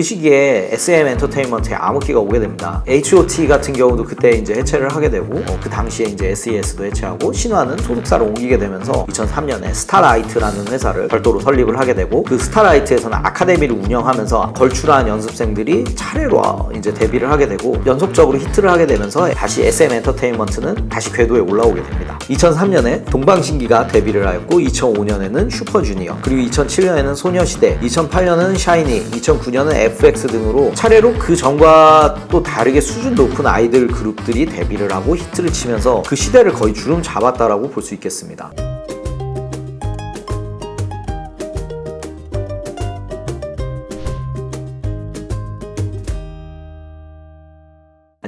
그 시기에 SM 엔터테인먼트에 암흑기가 오게 됩니다. H.O.T 같은 경우도 그때 이제 해체를 하게 되고 어, 그 당시에 이제 SES도 해체하고 신화는 소속사로 옮기게 되면서 2003년에 스타라이트라는 회사를 별도로 설립을 하게 되고 그 스타라이트에서는 아카데미를 운영하면서 걸출한 연습생들이 차례로 이제 데뷔를 하게 되고 연속적으로 히트를 하게 되면서 다시 SM 엔터테인먼트는 다시 궤도에 올라오게 됩니다. 2003년에 동방신기가 데뷔를 하였고 2005년에는 슈퍼주니어 그리고 2007년에는 소녀시대 2008년은 샤이니 2009년은 FX 등으로 차례로 그 전과 또 다르게 수준 높은 아이들 그룹들이 데뷔를 하고 히트를 치면서 그 시대를 거의 주름 잡았다라고 볼 수 있겠습니다.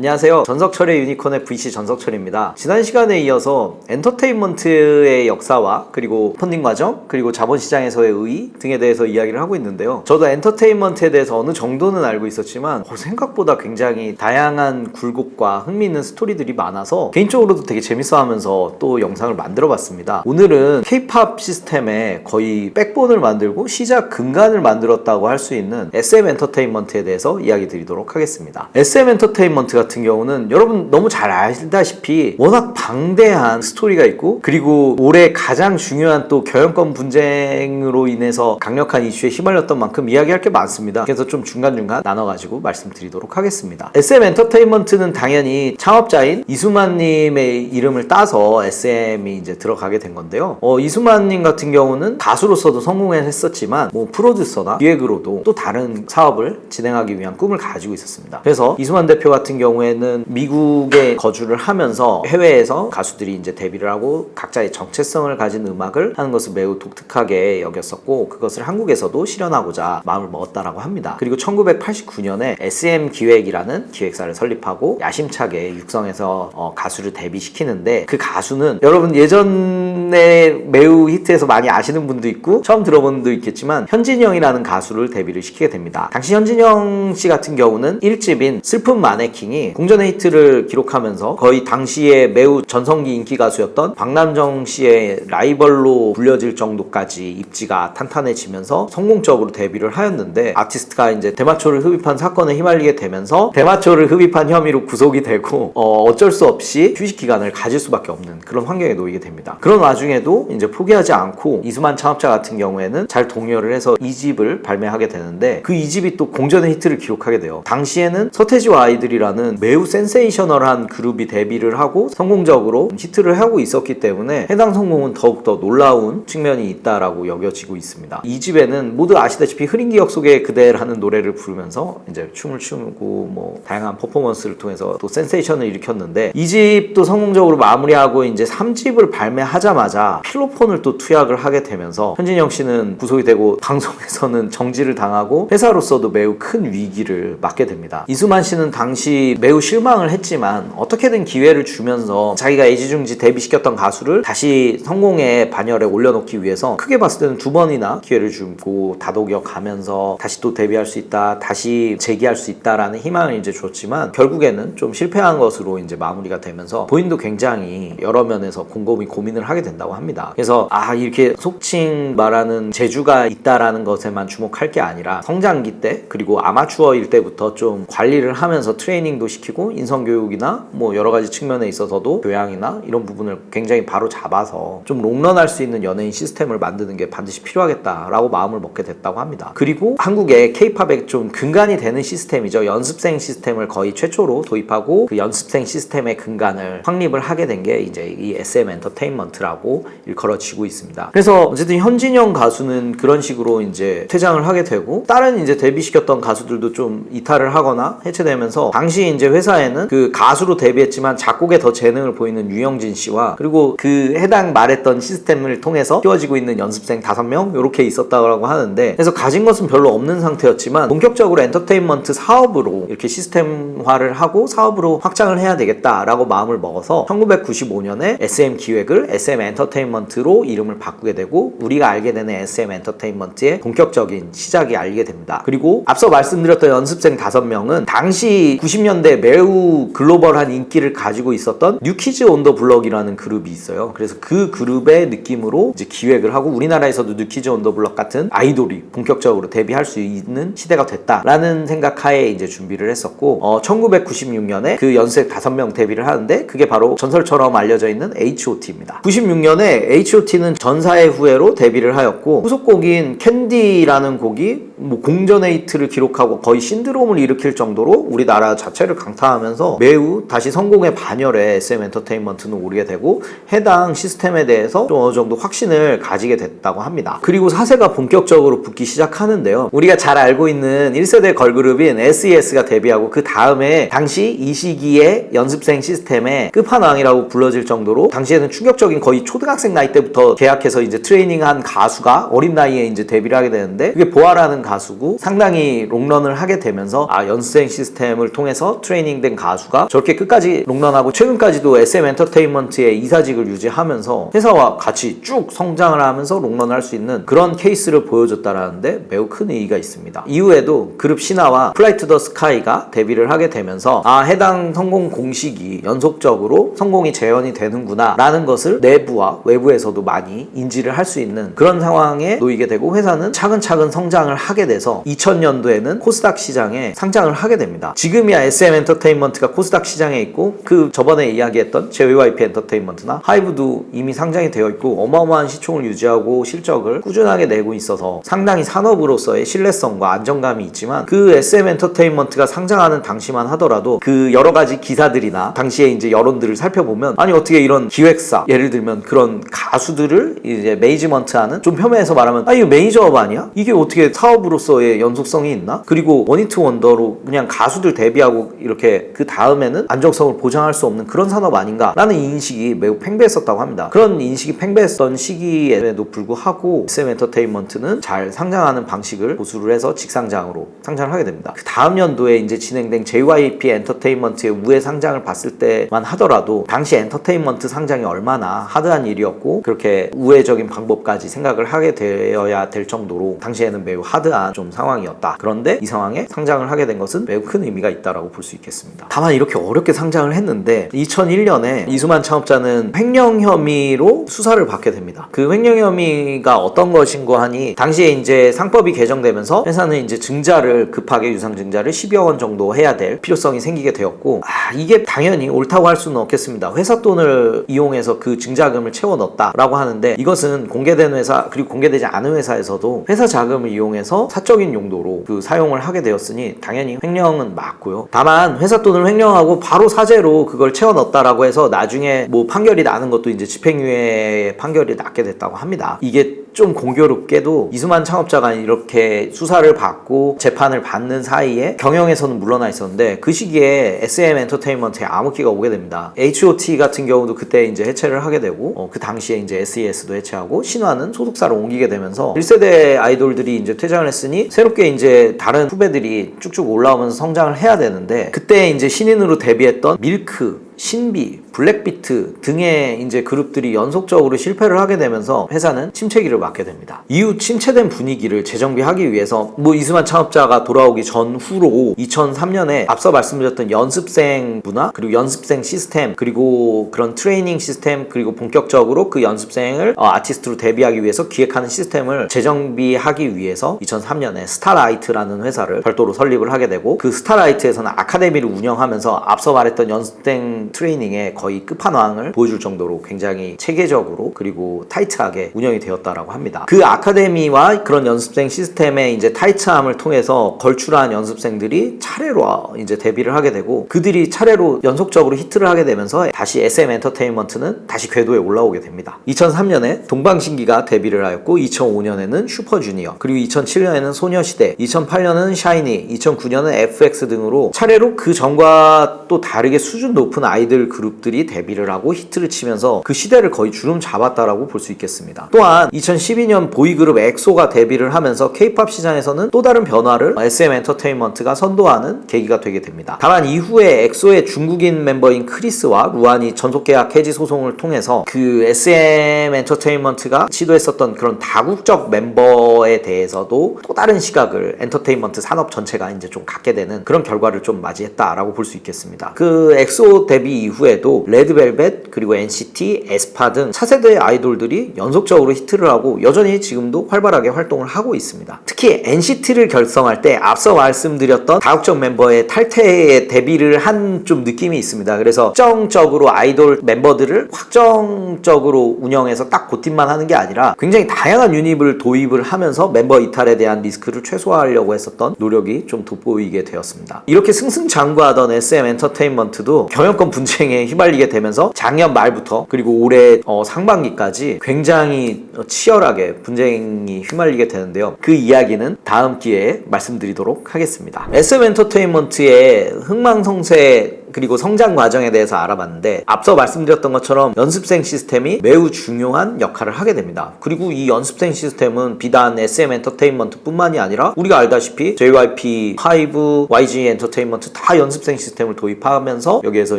안녕하세요. 전석철의 유니콘의 VC 전석철입니다. 지난 시간에 이어서 엔터테인먼트의 역사와 그리고 펀딩 과정, 그리고 자본시장에서의 의의 등에 대해서 이야기를 하고 있는데요. 저도 엔터테인먼트에 대해서 어느 정도는 알고 있었지만 어, 생각보다 굉장히 다양한 굴곡과 흥미있는 스토리들이 많아서 개인적으로도 되게 재밌어 하면서 또 영상을 만들어 봤습니다. 오늘은 K-팝 시스템의 거의 백본을 만들고 시작 근간을 만들었다고 할 수 있는 SM 엔터테인먼트에 대해서 이야기 드리도록 하겠습니다. SM 엔터테인먼트 같은 경우는 여러분 너무 잘 알다시피 워낙 방대한 스토리가 있고 그리고 올해 가장 중요한 또 경영권 분쟁으로 인해서 강력한 이슈에 휘말렸던 만큼 이야기할 게 많습니다. 그래서 좀 중간중간 나눠가지고 말씀드리도록 하겠습니다. SM 엔터테인먼트는 당연히 창업자인 이수만님의 이름을 따서 SM이 이제 들어가게 된 건데요. 어, 이수만님 같은 경우는 가수로서도 성공을 했었지만 뭐 프로듀서나 기획으로도 또 다른 사업을 진행하기 위한 꿈을 가지고 있었습니다. 그래서 이수만 대표 같은 경우에 는 미국에 거주를 하면서 해외에서 가수들이 이제 데뷔를 하고 각자의 정체성을 가진 음악을 하는 것을 매우 독특하게 여겼었고 그것을 한국에서도 실현하고자 마음을 먹었다라고 합니다. 그리고 1989년에 SM 기획이라는 기획사를 설립하고 야심차게 육성해서 어, 가수를 데뷔시키는데 그 가수는 여러분 예전에 매우 히트해서 많이 아시는 분도 있고 처음 들어본 분도 있겠지만 현진영이라는 가수를 데뷔를 시키게 됩니다. 당시 현진영 씨 같은 경우는 1집인 슬픈 마네킹이 공전의 히트를 기록하면서 거의 당시에 매우 전성기 인기 가수였던 박남정 씨의 라이벌로 불려질 정도까지 입지가 탄탄해지면서 성공적으로 데뷔를 하였는데 아티스트가 이제 대마초를 흡입한 사건에 휘말리게 되면서 대마초를 흡입한 혐의로 구속이 되고 어, 어쩔 수 없이 휴식 기간을 가질 수밖에 없는 그런 환경에 놓이게 됩니다. 그런 와중에도 이제 포기하지 않고 이수만 창업자 같은 경우에는 잘 동료를 해서 2집을 발매하게 되는데 그 2집이 또 공전의 히트를 기록하게 돼요. 당시에는 서태지와 아이들이라는 매우 센세이셔널한 그룹이 데뷔를 하고 성공적으로 히트를 하고 있었기 때문에 해당 성공은 더욱더 놀라운 측면이 있다라고 여겨지고 있습니다. 이 집에는 모두 아시다시피 흐린 기억 속의 그대라는 노래를 부르면서 이제 춤을 추고 뭐 다양한 퍼포먼스를 통해서 또 센세이션을 일으켰는데 이 집도 성공적으로 마무리하고 이제 3집을 발매하자마자 필로폰을 또 투약을 하게 되면서 현진영 씨는 구속이 되고 방송에서는 정지를 당하고 회사로서도 매우 큰 위기를 맞게 됩니다. 이수만 씨는 당시 매우 실망을 했지만 어떻게든 기회를 주면서 자기가 애지중지 데뷔시켰던 가수를 다시 성공의 반열에 올려놓기 위해서 크게 봤을 때는 두 번이나 기회를 주고 다독여 가면서 다시 또 데뷔할 수 있다, 다시 재기할 수 있다라는 희망을 이제 줬지만 결국에는 좀 실패한 것으로 이제 마무리가 되면서 본인도 굉장히 여러 면에서 곰곰이 고민을 하게 된다고 합니다. 그래서 아 이렇게 속칭 말하는 재주가 있다라는 것에만 주목할 게 아니라 성장기 때 그리고 아마추어일 때부터 좀 관리를 하면서 트레이닝도 시키고 인성교육이나 뭐 여러 가지 측면에 있어서도 교양이나 이런 부분을 굉장히 바로 잡아서 좀 롱런할 수 있는 연예인 시스템을 만드는 게 반드시 필요하겠다라고 마음을 먹게 됐다고 합니다. 그리고 한국의 케이팝의 좀 근간이 되는 시스템이죠. 연습생 시스템을 거의 최초로 도입하고 그 연습생 시스템의 근간을 확립을 하게 된 게 이제 이 SM 엔터테인먼트라고 일컬어지고 있습니다. 그래서 어쨌든 현진영 가수는 그런 식으로 이제 퇴장을 하게 되고 다른 이제 데뷔시켰던 가수들도 좀 이탈을 하거나 해체되면서 당시 이제 회사에는 그 가수로 데뷔했지만 작곡에 더 재능을 보이는 유영진 씨와 그리고 그 해당 말했던 시스템을 통해서 키워지고 있는 연습생 다섯 명 이렇게 있었다고 하는데 그래서 가진 것은 별로 없는 상태였지만 본격적으로 엔터테인먼트 사업으로 이렇게 시스템화를 하고 사업으로 확장을 해야 되겠다라고 마음을 먹어서 1995년에 SM 기획을 SM 엔터테인먼트로 이름을 바꾸게 되고 우리가 알게 되는 SM 엔터테인먼트의 본격적인 시작이 알게 됩니다. 그리고 앞서 말씀드렸던 연습생 다섯 명은 당시 90년대 90년대 매우 글로벌한 인기를 가지고 있었던 뉴키즈 온 더 블럭이라는 그룹이 있어요. 그래서 그 그룹의 느낌으로 이제 기획을 하고 우리나라에서도 뉴키즈 온 더 블럭 같은 아이돌이 본격적으로 데뷔할 수 있는 시대가 됐다라는 생각하에 이제 준비를 했었고 어, 1996년에 그 연습생 5명 데뷔를 하는데 그게 바로 전설처럼 알려져 있는 H.O.T입니다. 96년에 H.O.T는 전사의 후예로 데뷔를 하였고 후속곡인 캔디라는 곡이 뭐 공전의 히트를 기록하고 거의 신드롬을 일으킬 정도로 우리나라 자체를 강타하면서 매우 다시 성공의 반열에 SM 엔터테인먼트는 오르게 되고 해당 시스템에 대해서 좀 어느 정도 확신을 가지게 됐다고 합니다. 그리고 사세가 본격적으로 붙기 시작하는데요. 우리가 잘 알고 있는 1세대 걸그룹인 SES가 데뷔하고 그 다음에 당시 이 시기에 연습생 시스템의 끝판왕이라고 불러질 정도로 당시에는 충격적인 거의 초등학생 나이 때부터 계약해서 이제 트레이닝한 가수가 어린 나이에 이제 데뷔를 하게 되는데 그게 보아라는 가 수고 상당히 롱런을 하게 되면서 아 연습생 시스템을 통해서 트레이닝된 가수가 저렇게 끝까지 롱런하고 최근까지도 SM 엔터테인먼트의 이사직을 유지하면서 회사와 같이 쭉 성장을 하면서 롱런을 할 수 있는 그런 케이스를 보여줬다라는데 매우 큰 의의가 있습니다. 이후에도 그룹 신화와 플라이트 더 스카이가 데뷔를 하게 되면서 아 해당 성공 공식이 연속적으로 성공이 재현이 되는구나 라는 것을 내부와 외부에서도 많이 인지를 할 수 있는 그런 상황에 놓이게 되고 회사는 차근차근 성장을 하게 돼서 2000년도에는 코스닥 시장에 상장을 하게 됩니다. 지금이야 SM 엔터테인먼트가 코스닥 시장에 있고 그 저번에 이야기했던 JYP 엔터테인먼트나 하이브도 이미 상장이 되어 있고 어마어마한 시총을 유지하고 실적을 꾸준하게 내고 있어서 상당히 산업으로서의 신뢰성과 안정감이 있지만 그 SM 엔터테인먼트가 상장하는 당시만 하더라도 그 여러 가지 기사들이나 당시에 이제 여론들을 살펴보면 아니 어떻게 이런 기획사 예를 들면 그런 가수들을 이제 매니지먼트하는 좀 폄훼해서 말하면 아 이거 매니저업 아니야? 이게 어떻게 사업 으로서의 연속성이 있나? 그리고 원히트 원더로 그냥 가수들 데뷔하고 이렇게 그 다음에는 안정성을 보장할 수 없는 그런 산업 아닌가라는 인식이 매우 팽배했었다고 합니다. 그런 인식이 팽배했던 시기에도 불구하고 SM 엔터테인먼트는 잘 상장하는 방식을 보수를 해서 직상장으로 상장을 하게 됩니다. 그 다음 연도에 이제 진행된 JYP 엔터테인먼트의 우회 상장을 봤을 때만 하더라도 당시 엔터테인먼트 상장이 얼마나 하드한 일이었고 그렇게 우회적인 방법까지 생각을 하게 되어야 될 정도로 당시에는 매우 하드 한 좀 상황이었다. 그런데 이 상황에 상장을 하게 된 것은 매우 큰 의미가 있다라고 볼 수 있겠습니다. 다만 이렇게 어렵게 상장을 했는데 2001년에 이수만 창업자는 횡령 혐의로 수사를 받게 됩니다. 그 횡령 혐의가 어떤 것인고 하니 당시에 이제 상법이 개정되면서 회사는 이제 증자를 급하게 유상 증자를 10여 원 정도 해야 될 필요성이 생기게 되었고 아 이게 당연히 옳다고 할 수는 없겠습니다. 회사 돈을 이용해서 그 증자금을 채워 넣었다라고 하는데 이것은 공개된 회사 그리고 공개되지 않은 회사에서도 회사 자금을 이용 사적인 용도로 그 사용을 하게 되었으니 당연히 횡령은 맞고요. 다만 회사 돈을 횡령하고 바로 사재로 그걸 채워 넣었다라고 해서 나중에 뭐 판결이 나는 것도 이제 집행유예 판결이 났게 됐다고 합니다. 이게 좀 공교롭게도 이수만 창업자가 이렇게 수사를 받고 재판을 받는 사이에 경영에서는 물러나 있었는데 그 시기에 SM 엔터테인먼트에 암흑기가 오게 됩니다. H.O.T 같은 경우도 그때 이제 해체를 하게 되고 어, 그 당시에 이제 SES도 해체하고 신화는 소속사로 옮기게 되면서 1세대 아이돌들이 이제 퇴장을 했으니 새롭게 이제 다른 후배들이 쭉쭉 올라오면서 성장을 해야 되는데 그때 이제 신인으로 데뷔했던 밀크 신비, 블랙비트 등의 이제 그룹들이 연속적으로 실패를 하게 되면서 회사는 침체기를 맞게 됩니다. 이후 침체된 분위기를 재정비하기 위해서 뭐 이수만 창업자가 돌아오기 전후로 2003년에 앞서 말씀드렸던 연습생 문화 그리고 연습생 시스템 그리고 그런 트레이닝 시스템 그리고 본격적으로 그 연습생을 어, 아티스트로 데뷔하기 위해서 기획하는 시스템을 재정비하기 위해서 2003년에 스타라이트라는 회사를 별도로 설립을 하게 되고 그 스타라이트에서는 아카데미를 운영하면서 앞서 말했던 연습생 트레이닝의 거의 끝판왕을 보여줄 정도로 굉장히 체계적으로 그리고 타이트하게 운영이 되었다라고 합니다. 그 아카데미와 그런 연습생 시스템의 이제 타이트함을 통해서 걸출한 연습생들이 차례로 이제 데뷔를 하게 되고 그들이 차례로 연속적으로 히트를 하게 되면서 다시 SM 엔터테인먼트는 다시 궤도에 올라오게 됩니다. 2003년에 동방신기가 데뷔를 하였고 2005년에는 슈퍼주니어 그리고 2007년에는 소녀시대 2008년은 샤이니 2009년은 FX 등으로 차례로 그 전과 또 다르게 수준 높은 아이들 그룹들이 데뷔를 하고 히트를 치면서 그 시대를 거의 주름 잡았다라고 볼 수 있겠습니다. 또한 2012년 보이그룹 엑소가 데뷔를 하면서 K-팝 시장에서는 또 다른 변화를 SM 엔터테인먼트가 선도하는 계기가 되게 됩니다. 다만 이후에 엑소의 중국인 멤버인 크리스와 루안이 전속계약 해지 소송을 통해서 그 SM 엔터테인먼트가 시도했었던 그런 다국적 멤버에 대해서도 또 다른 시각을 엔터테인먼트 산업 전체가 이제 좀 갖게 되는 그런 결과를 좀 맞이했다라고 볼 수 있겠습니다. 그 엑소 데뷔 이후에도 레드벨벳 그리고 NCT, 에스파 등 차세대 아이돌들이 연속적으로 히트를 하고 여전히 지금도 활발하게 활동을 하고 있습니다. 특히 NCT를 결성할 때 앞서 말씀드렸던 다국적 멤버의 탈퇴에 데뷔를 한 좀 느낌이 있습니다. 그래서 확정적으로 아이돌 멤버들을 확정적으로 운영해서 딱 고팀만 하는 게 아니라 굉장히 다양한 유닛을 도입을 하면서 멤버 이탈에 대한 리스크를 최소화하려고 했었던 노력이 좀 돋보이게 되었습니다. 이렇게 승승장구하던 SM 엔터 테인먼트도 경영권 분쟁에 휘말리게 되면서 작년 말부터 그리고 올해 어, 상반기까지 굉장히 어, 치열하게 분쟁이 휘말리게 되는데요. 그 이야기는 다음 기회에 말씀드리도록 하겠습니다. SM 엔터테인먼트의 흥망성쇠 그리고 성장 과정에 대해서 알아봤는데 앞서 말씀드렸던 것처럼 연습생 시스템이 매우 중요한 역할을 하게 됩니다. 그리고 이 연습생 시스템은 비단 SM 엔터테인먼트 뿐만이 아니라 우리가 알다시피 JYP, 하이브, YG 엔터테인먼트 다 연습생 시스템을 도입하면서 여기에서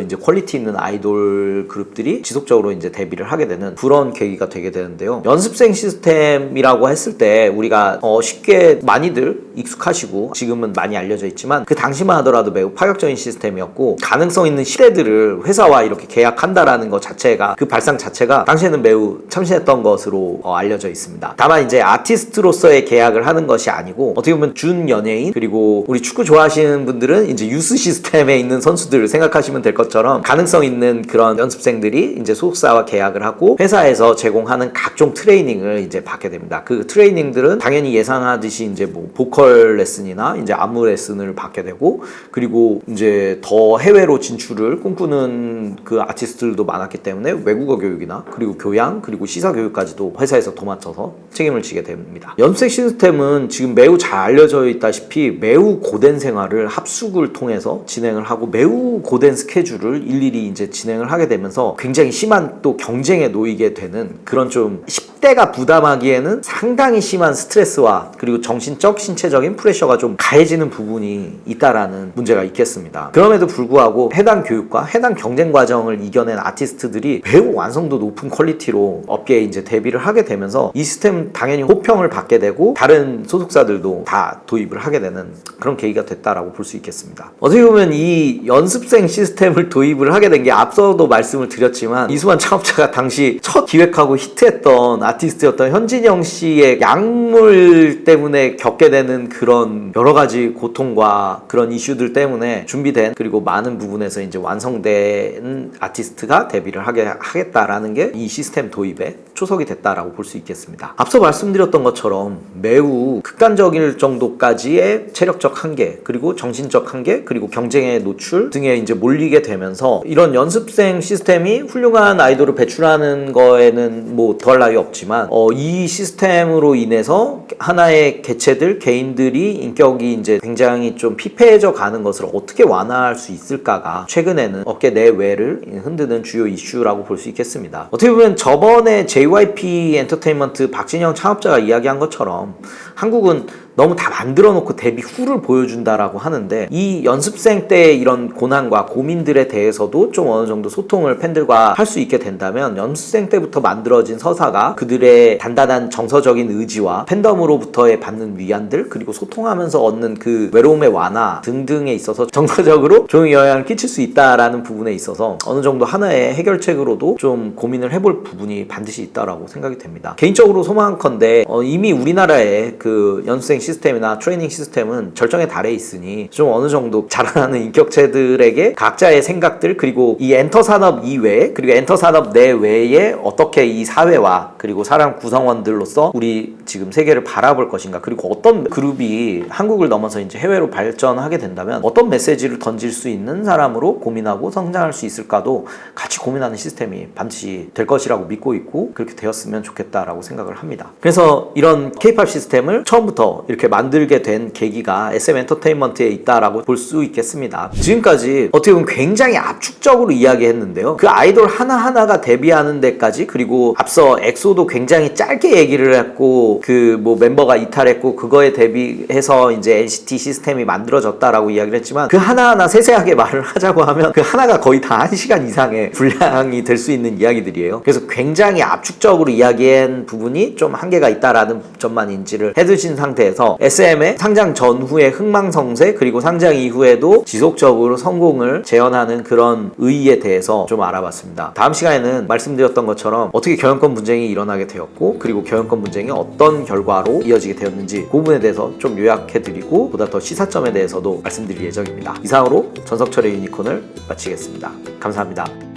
이제 퀄리티 있는 아이돌 그룹들이 지속적으로 이제 데뷔를 하게 되는 그런 계기가 되게 되는데요. 연습생 시스템이라고 했을 때 우리가 어 쉽게 많이들 익숙하시고 지금은 많이 알려져 있지만 그 당시만 하더라도 매우 파격적인 시스템이었고 가능 성 있는 시대들을 회사와 이렇게 계약한다라는 것 자체가 그 발상 자체가 당시에는 매우 참신했던 것으로 어, 알려져 있습니다. 다만 이제 아티스트로서의 계약을 하는 것이 아니고 어떻게 보면 준 연예인 그리고 우리 축구 좋아하시는 분들은 이제 유스 시스템에 있는 선수들을 생각하시면 될 것처럼 가능성 있는 그런 연습생들이 이제 소속사와 계약을 하고 회사에서 제공하는 각종 트레이닝을 이제 받게 됩니다. 그 트레이닝들은 당연히 예상하듯이 이제 뭐 보컬 레슨이나 이제 안무 레슨을 받게 되고 그리고 이제 더 해외로 진출을 꿈꾸는 그 아티스트들도 많았기 때문에 외국어 교육이나 그리고 교양 그리고 시사 교육까지도 회사에서 도맡아서 책임을 지게 됩니다. 연습생 시스템은 지금 매우 잘 알려져 있다시피 매우 고된 생활을 합숙을 통해서 진행을 하고 매우 고된 스케줄을 일일이 이제 진행을 하게 되면서 굉장히 심한 또 경쟁에 놓이게 되는 그런 좀 10대가 부담하기에는 상당히 심한 스트레스와 그리고 정신적 신체적인 프레셔가 좀 가해지는 부분이 있다라는 문제가 있겠습니다. 그럼에도 불구하고 해당 교육과 해당 경쟁 과정을 이겨낸 아티스트들이 매우 완성도 높은 퀄리티로 업계에 이제 데뷔를 하게 되면서 이 시스템 당연히 호평을 받게 되고 다른 소속사들도 다 도입을 하게 되는 그런 계기가 됐다라고 볼 수 있겠습니다. 어떻게 보면 이 연습생 시스템을 도입을 하게 된 게 앞서도 말씀을 드렸지만 이수만 창업자가 당시 첫 기획하고 히트했던 아티스트였던 현진영 씨의 약물 때문에 겪게 되는 그런 여러 가지 고통과 그런 이슈들 때문에 준비된 그리고 많은 부분 에서 이제 완성된 아티스트가 데뷔를 하게 하겠다라는 게 이 시스템 도입에 초석이 됐다라고 볼 수 있겠습니다. 앞서 말씀드렸던 것처럼 매우 극단적일 정도까지의 체력적 한계 그리고 정신적 한계 그리고 경쟁의 노출 등에 이제 몰리게 되면서 이런 연습생 시스템이 훌륭한 아이돌을 배출하는 거에는 뭐 더할 나위 없지만 어, 이 시스템으로 인해서 하나의 개체들 개인들이 인격이 이제 굉장히 좀 피폐해져 가는 것을 어떻게 완화할 수 있을까 가 최근에는 업계 내외를 흔드는 주요 이슈라고 볼 수 있겠습니다. 어떻게 보면 저번에 JYP 엔터테인먼트 박진영 창업자가 이야기한 것처럼 한국은 너무 다 만들어 놓고 데뷔 후를 보여준다라고 하는데 이 연습생 때의 이런 고난과 고민들에 대해서도 좀 어느 정도 소통을 팬들과 할 수 있게 된다면 연습생 때부터 만들어진 서사가 그들의 단단한 정서적인 의지와 팬덤으로부터의 받는 위안들 그리고 소통하면서 얻는 그 외로움의 완화 등등에 있어서 정서적으로 좋은 영향을 끼칠 수 있다라는 부분에 있어서 어느 정도 하나의 해결책으로도 좀 고민을 해볼 부분이 반드시 있다라고 생각이 됩니다. 개인적으로 소망컨대 어, 이미 우리나라의 그 연습생 시스템이나 트레이닝 시스템은 절정에 달해 있으니 좀 어느 정도 자라나는 인격체들에게 각자의 생각들 그리고 이 엔터 산업 이외에 그리고 엔터 산업 내외에 어떻게 이 사회와 그리고 사람 구성원들로서 우리 지금 세계를 바라볼 것인가 그리고 어떤 그룹이 한국을 넘어서 이제 해외로 발전하게 된다면 어떤 메시지를 던질 수 있는 사람으로 고민하고 성장할 수 있을까도 같이 고민하는 시스템이 반드시 될 것이라고 믿고 있고 그렇게 되었으면 좋겠다라고 생각을 합니다. 그래서 이런 K-팝 시스템을 처음부터 이렇게 만들게 된 계기가 SM 엔터테인먼트에 있다라고 볼 수 있겠습니다. 지금까지 어떻게 보면 굉장히 압축적으로 이야기했는데요. 그 아이돌 하나하나가 데뷔하는 데까지 그리고 앞서 엑소도 굉장히 짧게 얘기를 했고 그 뭐 멤버가 이탈했고 그거에 대비해서 이제 NCT 시스템이 만들어졌다라고 이야기를 했지만 그 하나하나 세세하게 말을 하자고 하면 그 하나가 거의 다한 시간 이상의 분량이 될 수 있는 이야기들이에요. 그래서 굉장히 압축적으로 이야기한 부분이 좀 한계가 있다라는 점만 인지를 해두신 상태에 서 SM의 상장 전후의 흥망성쇠 그리고 상장 이후에도 지속적으로 성공을 재현하는 그런 의의에 대해서 좀 알아봤습니다. 다음 시간에는 말씀드렸던 것처럼 어떻게 경영권 분쟁이 일어나게 되었고 그리고 경영권 분쟁이 어떤 결과로 이어지게 되었는지 그 부분에 대해서 좀 요약해드리고 보다 더 시사점에 대해서도 말씀드릴 예정입니다. 이상으로 전석철의 유니콘을 마치겠습니다. 감사합니다.